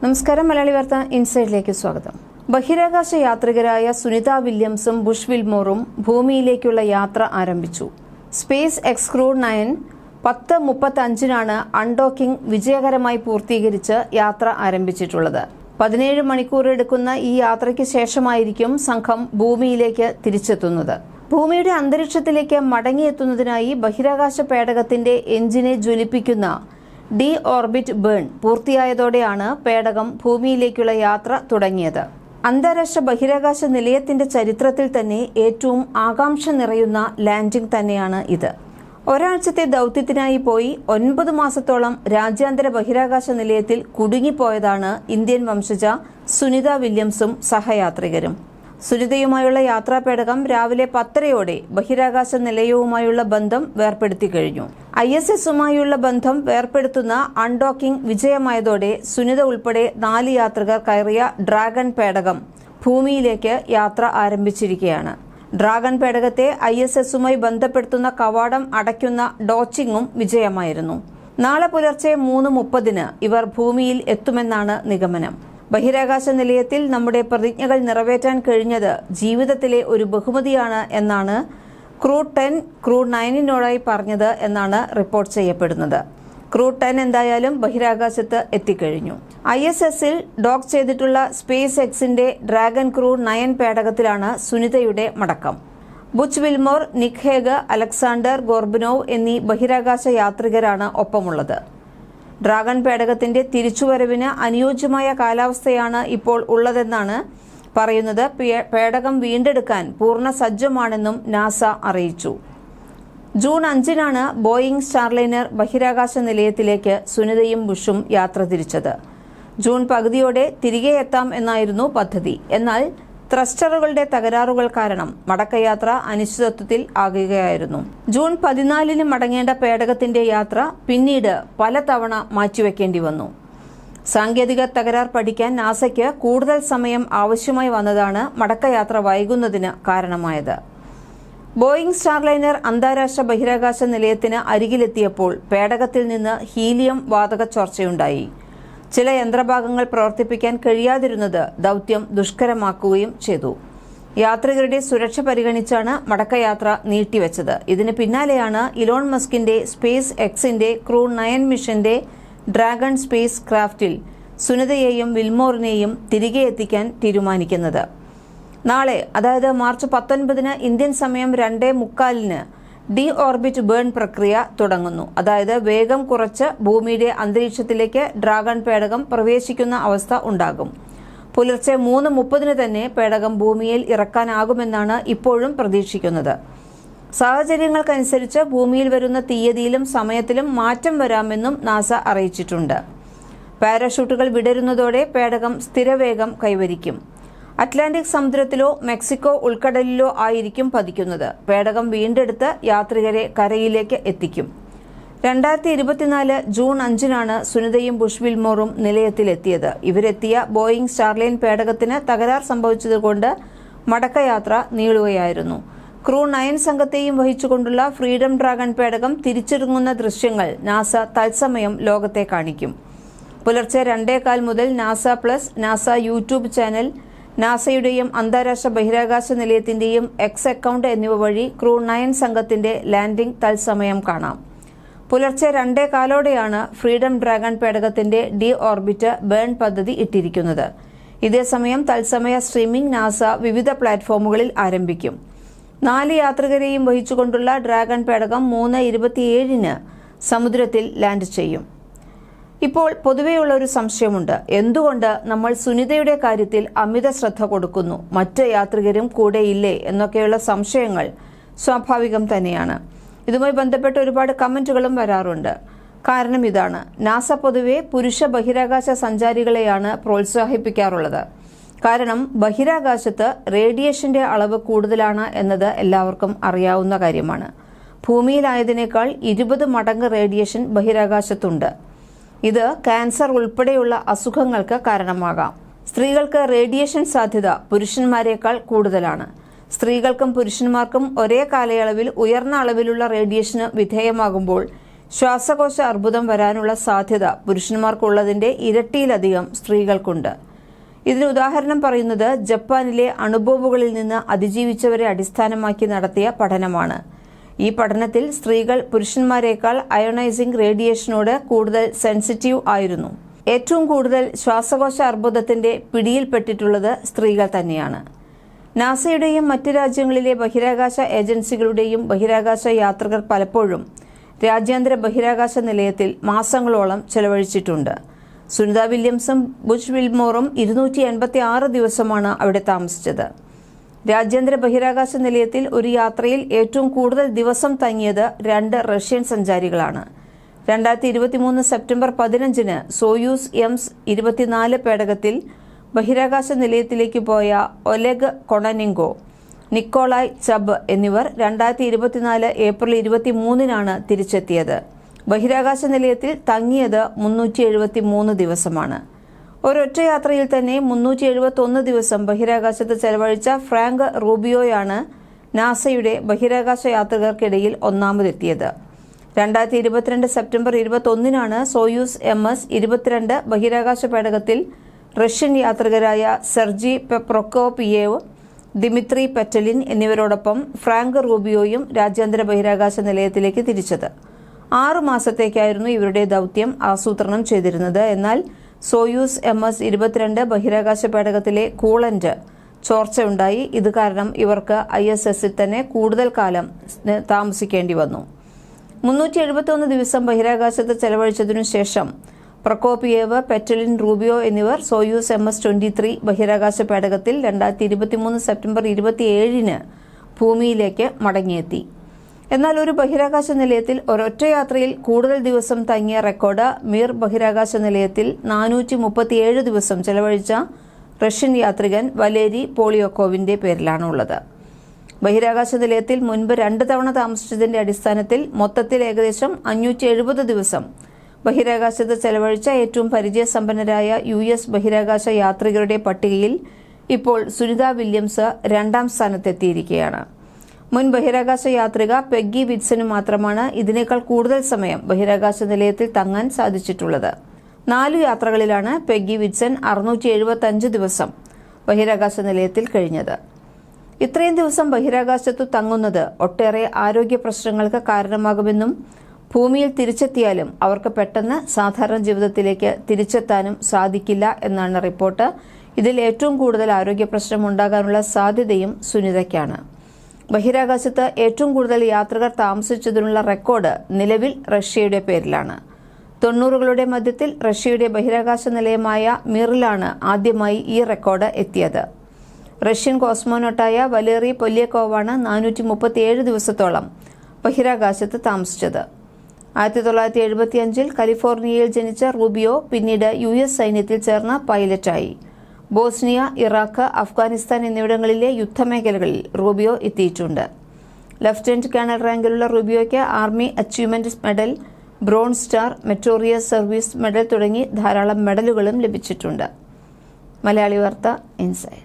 നമസ്കാരം മലയാളി വാർത്ത ഇൻസൈഡിലേക്ക് സ്വാഗതം. ബഹിരാകാശ യാത്രികരായ സുനിത വില്യംസും ബുഷ് വിൽമോറും ഭൂമിയിലേക്കുള്ള യാത്ര ആരംഭിച്ചു. സ്പേസ് എക്സ്ക്രൂ നയൻ പത്ത് മുപ്പത്തി അഞ്ചിനാണ് അൺഡോക്കിംഗ് വിജയകരമായി പൂർത്തീകരിച്ച് യാത്ര ആരംഭിച്ചിട്ടുള്ളത്. പതിനേഴ് മണിക്കൂർ എടുക്കുന്ന ഈ യാത്രയ്ക്ക് ശേഷമായിരിക്കും സംഘം ഭൂമിയിലേക്ക് തിരിച്ചെത്തുന്നത്. ഭൂമിയുടെ അന്തരീക്ഷത്തിലേക്ക് മടങ്ങിയെത്തുന്നതിനായി ബഹിരാകാശ പേടകത്തിന്റെ എഞ്ചിനെ ജ്വലിപ്പിക്കുന്ന ഡി ഓർബിറ്റ് ബേൺ പൂർത്തിയായതോടെയാണ് പേടകം ഭൂമിയിലേക്കുള്ള യാത്ര തുടങ്ങിയത്. അന്താരാഷ്ട്ര ബഹിരാകാശ നിലയത്തിന്റെ ചരിത്രത്തിൽ തന്നെ ഏറ്റവും ആകാംക്ഷ നിറയുന്ന ലാൻഡിംഗ് തന്നെയാണ് ഇത്. ഒരാഴ്ചത്തെ ദൗത്യത്തിനായി പോയി ഒൻപത് മാസത്തോളം രാജ്യാന്തര ബഹിരാകാശ നിലയത്തിൽ കുടുങ്ങിപ്പോയതാണ് ഇന്ത്യൻ വംശജ സുനിത വില്യംസും സഹയാത്രികരും. സുനിതയുമായുള്ള യാത്രാപേടകം രാവിലെ പത്തരയോടെ ബഹിരാകാശ നിലയവുമായുള്ള ബന്ധം വേർപ്പെടുത്തി കഴിഞ്ഞു. ഐ എസ് എസുമായുള്ള ബന്ധം വേർപ്പെടുത്തുന്ന അൺഡോക്കിംഗ് വിജയമായതോടെ സുനിത ഉൾപ്പെടെ നാല് യാത്രികർ കയറിയ ഡ്രാഗൺ പേടകം ഭൂമിയിലേക്ക് യാത്ര ആരംഭിച്ചിരിക്കുകയാണ്. ഡ്രാഗൺ പേടകത്തെ ഐ എസ് എസുമായി ബന്ധപ്പെടുത്തുന്ന കവാടം അടയ്ക്കുന്ന ഡോച്ചിങ്ങും വിജയമായിരുന്നു. നാളെ പുലർച്ചെ മൂന്ന് മുപ്പതിന് ഇവർ ഭൂമിയിൽ എത്തുമെന്നാണ് നിഗമനം. ബഹിരാകാശ നിലയത്തിൽ നമ്മുടെ പ്രതിജ്ഞകൾ നിറവേറ്റാൻ കഴിഞ്ഞത് ജീവിതത്തിലെ ഒരു ബഹുമതിയാണ് എന്നാണ് ക്രൂ ടെൻ ക്രൂ നയനിനോടായി പറഞ്ഞത് എന്നാണ് റിപ്പോർട്ട് ചെയ്യപ്പെടുന്നത്. ക്രൂ ടെൻ എന്തായാലും ബഹിരാകാശത്ത് എത്തിക്കഴിഞ്ഞു. ഐ എസ് എസിൽ ഡോക്ക് ചെയ്തിട്ടുള്ള സ്പേസ് എക്സിന്റെ ഡ്രാഗൺ ക്രൂ നയൻ പേടകത്തിലാണ് സുനിതയുടെ മടക്കം. Butch Wilmore Nick Hague Alexander Gorbunov എന്നീ ബഹിരാകാശ യാത്രികരാണ് ഒപ്പമുള്ളത്. ഡ്രാഗൺ പേടകത്തിന്റെ തിരിച്ചുവരവിന് അനുയോജ്യമായ കാലാവസ്ഥയാണ് ഇപ്പോൾ ഉള്ളതെന്നാണ് പറയുന്നത്. പേടകം വീണ്ടെടുക്കാൻ പൂർണ സജ്ജമാണെന്നും നാസ അറിയിച്ചു. ജൂൺ അഞ്ചിനാണ് ബോയിംഗ് സ്റ്റാർലൈനർ ബഹിരാകാശ നിലയത്തിലേക്ക് സുനിതയും ബുഷും യാത്ര തിരിച്ചത്. ജൂൺ പകുതിയോടെ തിരികെ എത്താം എന്നായിരുന്നു പദ്ധതി. എന്നാൽ ത്രസ്റ്ററുകളുടെ തകരാറുകൾ കാരണം മടക്കയാത്ര അനിശ്ചിതത്വത്തിൽ ആകുകയായിരുന്നു. ജൂൺ പതിനാലിന് മടങ്ങേണ്ട പേടകത്തിന്റെ യാത്ര പിന്നീട് പലതവണ മാറ്റിവെക്കേണ്ടി വന്നു. സാങ്കേതിക തകരാർ പഠിക്കാൻ നാസയ്ക്ക് കൂടുതൽ സമയം ആവശ്യമായി വന്നതാണ് മടക്കയാത്ര വൈകുന്നതിന് കാരണമായത്. ബോയിംഗ് സ്റ്റാർലൈനർ അന്താരാഷ്ട്ര ബഹിരാകാശ നിലയത്തിന് അരികിലെത്തിയപ്പോൾ പേടകത്തിൽ നിന്ന് ഹീലിയം വാതക ചോർച്ചയുണ്ടായി. ചില യന്ത്രഭാഗങ്ങൾ പ്രവർത്തിപ്പിക്കാൻ കഴിയാതിരുന്നത് ദൗത്യം ദുഷ്കരമാക്കുകയും ചെയ്തു. യാത്രികരുടെ സുരക്ഷ പരിഗണിച്ചാണ് മടക്കയാത്ര നീട്ടിവെച്ചത്. ഇതിന് പിന്നാലെയാണ് ഇലോൺ മസ്കിന്റെ സ്പേസ് എക്സിന്റെ ക്രൂ നയൻ മിഷന്റെ ഡ്രാഗൺ സ്പേസ് ക്രാഫ്റ്റിൽ സുനിതയെയും വിൽമോറിനെയും തിരികെ എത്തിക്കാൻ തീരുമാനിക്കുന്നത്. നാളെ അതായത് മാർച്ച് പത്തൊൻപതിന് ഇന്ത്യൻ സമയം രണ്ടേ മുക്കാലിന് ഡി ഓർബിറ്റ് ബേൺ പ്രക്രിയ തുടങ്ങുന്നു. അതായത് വേഗം കുറച്ച് ഭൂമിയുടെ അന്തരീക്ഷത്തിലേക്ക് ഡ്രാഗൺ പേടകം പ്രവേശിക്കുന്ന അവസ്ഥ ഉണ്ടാകും. പുലർച്ചെ മൂന്ന് മുപ്പതിന് തന്നെ പേടകം ഭൂമിയിൽ ഇറക്കാനാകുമെന്നാണ് ഇപ്പോഴും പ്രതീക്ഷിക്കുന്നത്. സാഹചര്യങ്ങൾക്കനുസരിച്ച് ഭൂമിയിൽ വരുന്ന തീയതിയിലും സമയത്തിലും മാറ്റം വരാമെന്നും നാസ അറിയിച്ചിട്ടുണ്ട്. പാരഷൂട്ടുകൾ വിടരുന്നതോടെ പേടകം സ്ഥിരവേഗം കൈവരിക്കും. അറ്റ്ലാന്റിക് സമുദ്രത്തിലോ മെക്സിക്കോ ഉൾക്കടലിലോ ആയിരിക്കും പതിക്കുന്നത്. പേടകം വീണ്ടെടുത്ത് യാത്രികരെ കരയിലേക്ക് എത്തിക്കും. രണ്ടായിരത്തി ഇരുപത്തിനാല് ജൂൺ അഞ്ചിനാണ് സുനിതയും ബുഷ് വിൽമോറും നിലയത്തിലെത്തിയത്. ഇവരെത്തിയ ബോയിങ് സ്റ്റാർലൈൻ പേടകത്തിന് തകരാർ സംഭവിച്ചതുകൊണ്ട് മടക്കയാത്ര നീളുകയായിരുന്നു. ക്രൂ നയൻ സംഘത്തെയും വഹിച്ചുകൊണ്ടുള്ള ഫ്രീഡം ഡ്രാഗൺ പേടകം തിരിച്ചിറങ്ങുന്ന ദൃശ്യങ്ങൾ നാസ തത്സമയം ലോകത്തെ കാണിക്കും. പുലർച്ചെ രണ്ടേകാൽ മുതൽ NASA plus NASA YouTube channel നാസയുടെയും അന്താരാഷ്ട്ര ബഹിരാകാശ നിലയത്തിന്റെയും എക്സ് അക്കൗണ്ട് എന്നിവ വഴി ക്രൂ നയൻ സംഘത്തിന്റെ ലാൻഡിംഗ് തത്സമയം കാണാം. പുലർച്ചെ രണ്ടേ കാലോടെയാണ് ഫ്രീഡം ഡ്രാഗൺ പേടകത്തിന്റെ ഡി ഓർബിറ്റ് ബേൺ പദ്ധതി ഇട്ടിരിക്കുന്നത്. ഇതേസമയം തത്സമയ സ്ട്രീമിംഗ് നാസ വിവിധ പ്ലാറ്റ്ഫോമുകളിൽ ആരംഭിക്കും. നാല് യാത്രികരെയും വഹിച്ചുകൊണ്ടുള്ള ഡ്രാഗൺ പേടകം മൂന്ന് ഇരുപത്തിയേഴിന് സമുദ്രത്തിൽ ലാൻഡ് ചെയ്യും. ഇപ്പോൾ പൊതുവെയുള്ള ഒരു സംശയമുണ്ട്. എന്തുകൊണ്ട് നമ്മൾ സുനിതയുടെ കാര്യത്തിൽ അമിത ശ്രദ്ധ കൊടുക്കുന്നു? മറ്റ് യാത്രികരും കൂടെയില്ലേ എന്നൊക്കെയുള്ള സംശയങ്ങൾ സ്വാഭാവികം തന്നെയാണ്. ഇതുമായി ബന്ധപ്പെട്ട് ഒരുപാട് കമന്റുകളും വരാറുണ്ട്. കാരണം ഇതാണ്. നാസ പൊതുവെ പുരുഷ ബഹിരാകാശ സഞ്ചാരികളെയാണ് പ്രോത്സാഹിപ്പിക്കാറുള്ളത്. കാരണം ബഹിരാകാശത്ത് റേഡിയേഷന്റെ അളവ് കൂടുതലാണ് എന്നത് എല്ലാവർക്കും അറിയാവുന്ന കാര്യമാണ്. ഭൂമിയിലായതിനേക്കാൾ ഇരുപത് മടങ്ങ് റേഡിയേഷൻ ബഹിരാകാശത്തുണ്ട്. ഇത് ക്യാൻസർ ഉൾപ്പെടെയുള്ള അസുഖങ്ങൾക്ക് കാരണമാകാം. സ്ത്രീകൾക്ക് റേഡിയേഷൻ സാധ്യത പുരുഷന്മാരെക്കാൾ കൂടുതലാണ്. സ്ത്രീകൾക്കും പുരുഷന്മാർക്കും ഒരേ കാലയളവിൽ ഉയർന്ന അളവിലുള്ള റേഡിയേഷന് വിധേയമാകുമ്പോൾ ശ്വാസകോശ അർബുദം വരാനുള്ള സാധ്യത പുരുഷന്മാർക്കുള്ളതിന്റെ ഇരട്ടിയിലധികം സ്ത്രീകൾക്കുണ്ട്. ഇതിന് ഉദാഹരണം പറയുന്നത് ജപ്പാനിലെ അണുബോംബുകളിൽ നിന്ന് അതിജീവിച്ചവരെ അടിസ്ഥാനമാക്കി നടത്തിയ പഠനമാണ്. ഈ പഠനത്തിൽ സ്ത്രീകൾ പുരുഷന്മാരെക്കാൾ അയോണൈസിംഗ് റേഡിയേഷനോട് കൂടുതൽ സെൻസിറ്റീവ് ആയിരുന്നു. ഏറ്റവും കൂടുതൽ ശ്വാസകോശ അർബുദത്തിന്റെ പിടിയിൽപ്പെട്ടിട്ടുള്ളത് സ്ത്രീകൾ തന്നെയാണ്. നാസയുടെയും മറ്റ് രാജ്യങ്ങളിലെ ബഹിരാകാശ ഏജൻസികളുടെയും ബഹിരാകാശ യാത്രികർ പലപ്പോഴും രാജ്യാന്തര ബഹിരാകാശ നിലയത്തിൽ മാസങ്ങളോളം ചെലവഴിച്ചിട്ടുണ്ട്. സുനിത വില്യംസും ബുഷ് വിൽമോറും ഇരുന്നൂറ്റി എൺപത്തി ആറ് ദിവസമാണ് അവിടെ താമസിച്ചത്. രാജ്യാന്തര ബഹിരാകാശ നിലയത്തിൽ ഒരു യാത്രയിൽ ഏറ്റവും കൂടുതൽ ദിവസം തങ്ങിയത് രണ്ട് റഷ്യൻ സഞ്ചാരികളാണ്. രണ്ടായിരത്തി ഇരുപത്തിമൂന്ന് സെപ്റ്റംബർ പതിനഞ്ചിന് സോയൂസ് എംസ് ഇരുപത്തിനാല് പേടകത്തിൽ ബഹിരാകാശ നിലയത്തിലേക്ക് പോയ ഒലെഗ് കൊണനിങ്കോ നിക്കോളായ് ചബ് എന്നിവർ രണ്ടായിരത്തി ഇരുപത്തിനാല് ഏപ്രിൽ ഇരുപത്തിമൂന്നിനാണ് തിരിച്ചെത്തിയത്. ബഹിരാകാശ നിലയത്തിൽ തങ്ങിയത് മുന്നൂറ്റി എഴുപത്തി മൂന്ന് ദിവസമാണ്. ഒരൊറ്റ യാത്രയിൽ തന്നെ മുന്നൂറ്റി എഴുപത്തി ഒന്ന് ദിവസം ബഹിരാകാശത്ത് ചെലവഴിച്ച ഫ്രാങ്ക് റൂബിയോയാണ് നാസയുടെ ബഹിരാകാശ യാത്രികർക്കിടയിൽ ഒന്നാമതെത്തിയത്. രണ്ടായിരത്തി ഇരുപത്തിരണ്ട് സെപ്റ്റംബർ ഇരുപത്തൊന്നിനാണ് സോയൂസ് എം എസ് ഇരുപത്തിരണ്ട് ബഹിരാകാശ പേടകത്തിൽ റഷ്യൻ യാത്രികരായ സെർജി പെപ്രൊക്കോപിയേവ് ദിമിത്രി പെറ്റലിൻ എന്നിവരോടൊപ്പം ഫ്രാങ്ക് റൂബിയോയും രാജ്യാന്തര ബഹിരാകാശ നിലയത്തിലേക്ക് തിരിച്ചത്. ആറു മാസത്തേക്കായിരുന്നു ഇവരുടെ ദൗത്യം ആസൂത്രണം ചെയ്തിരുന്നത്. എന്നാൽ സോയൂസ് എം എസ് ഇരുപത്തിരണ്ട് ബഹിരാകാശ പേടകത്തിലെ കൂളന്റ് ചോർച്ചയുണ്ടായി. ഇത് കാരണം ഇവർക്ക് ഐ എസ് എസിൽ തന്നെ കൂടുതൽ കാലം താമസിക്കേണ്ടി വന്നു. മുന്നൂറ്റി എഴുപത്തിയൊന്ന് ദിവസം ബഹിരാകാശത്ത് ചെലവഴിച്ചതിനു ശേഷം പ്രക്കോപിയേവ് പെറ്റലിൻ റൂബിയോ എന്നിവർ Soyuz M S twenty three ബഹിരാകാശ പേടകത്തിൽ രണ്ടായിരത്തി ഇരുപത്തിമൂന്ന് സെപ്റ്റംബർ ഇരുപത്തിയേഴിന് ഭൂമിയിലേക്ക് മടങ്ങിയെത്തി. എന്നാൽ ഒരു ബഹിരാകാശ നിലയത്തിൽ ഒരൊറ്റ യാത്രയിൽ കൂടുതൽ ദിവസം തങ്ങിയ റെക്കോർഡ് മീർ ബഹിരാകാശ നിലയത്തിൽ നാനൂറ്റി മുപ്പത്തിയേഴ് ദിവസം ചെലവഴിച്ച റഷ്യൻ യാത്രികൻ വലേരി പോളിയോക്കോവിന്റെ പേരിലാണുള്ളത്. ബഹിരാകാശ നിലയത്തിൽ മുൻപ് രണ്ട് തവണ താമസിച്ചതിന്റെ അടിസ്ഥാനത്തിൽ മൊത്തത്തിൽ ഏകദേശം അഞ്ഞൂറ്റി എഴുപത് ദിവസം ബഹിരാകാശത്ത് ചെലവഴിച്ച ഏറ്റവും പരിചയസമ്പന്നരായ യു എസ് ബഹിരാകാശ യാത്രികരുടെ പട്ടികയിൽ ഇപ്പോൾ സുനിത വില്യംസ് രണ്ടാം സ്ഥാനത്തെത്തിയിരിക്കുകയാണ്. മുൻ ബഹിരാകാശ യാത്രിക പെഗ്ഗി വിറ്റ്സന് മാത്രമാണ് ഇതിനേക്കാൾ കൂടുതൽ സമയം ബഹിരാകാശ നിലയത്തിൽ തങ്ങാൻ സാധിച്ചിട്ടുള്ളത്. നാലു യാത്രകളിലാണ് പെഗ്ഗി വിറ്റ്സൺ അറുന്നൂറ്റി എഴുപത്തി ദിവസം ബഹിരാകാശ നിലയത്തിൽ കഴിഞ്ഞത്. ഇത്രയും ദിവസം ബഹിരാകാശത്തു തങ്ങുന്നത് ഒട്ടേറെ ആരോഗ്യ പ്രശ്നങ്ങൾക്ക് കാരണമാകുമെന്നും ഭൂമിയിൽ തിരിച്ചെത്തിയാലും അവർക്ക് പെട്ടെന്ന് സാധാരണ ജീവിതത്തിലേക്ക് തിരിച്ചെത്താനും സാധിക്കില്ല എന്നാണ് റിപ്പോർട്ട്. ഇതിൽ ഏറ്റവും കൂടുതൽ ആരോഗ്യ പ്രശ്നം ഉണ്ടാകാനുള്ള സാധ്യതയും സുനിതയ്ക്കാണ്. ബഹിരാകാശത്ത് ഏറ്റവും കൂടുതൽ യാത്രികർ താമസിച്ചതിനുള്ള റെക്കോർഡ് നിലവിൽ റഷ്യയുടെ പേരിലാണ്. തൊണ്ണൂറുകളുടെ മധ്യത്തിൽ റഷ്യയുടെ ബഹിരാകാശ നിലയമായ മിറിലാണ് ആദ്യമായി ഈ റെക്കോർഡ് എത്തിയത്. റഷ്യൻ കോസ്മോനോട്ടായ വലേറി പൊല്യക്കോവാണ് നാനൂറ്റി മുപ്പത്തിയേഴ് ദിവസത്തോളം ബഹിരാകാശത്ത് താമസിച്ചത്. ആയിരത്തി തൊള്ളായിരത്തി എഴുപത്തിയഞ്ചിൽ കാലിഫോർണിയയിൽ ജനിച്ച റൂബിയോ പിന്നീട് യു എസ് സൈന്യത്തിൽ ചേർന്ന പൈലറ്റായി. ബോസ്നിയ ഇറാഖ് അഫ്ഗാനിസ്ഥാൻ എന്നിവിടങ്ങളിലെ യുദ്ധമേഖലകളിൽ റൂബിയോ എത്തിയിട്ടുണ്ട്. ലഫ്റ്റനന്റ് കേണൽ റാങ്കിലുള്ള റൂബിയോയ്ക്ക് army achievement medal bronze star meritorious service medal തുടങ്ങി ധാരാളം മെഡലുകളും ലഭിച്ചിട്ടുണ്ട്. മലയാളി വാർത്ത ഇൻസൈഡ്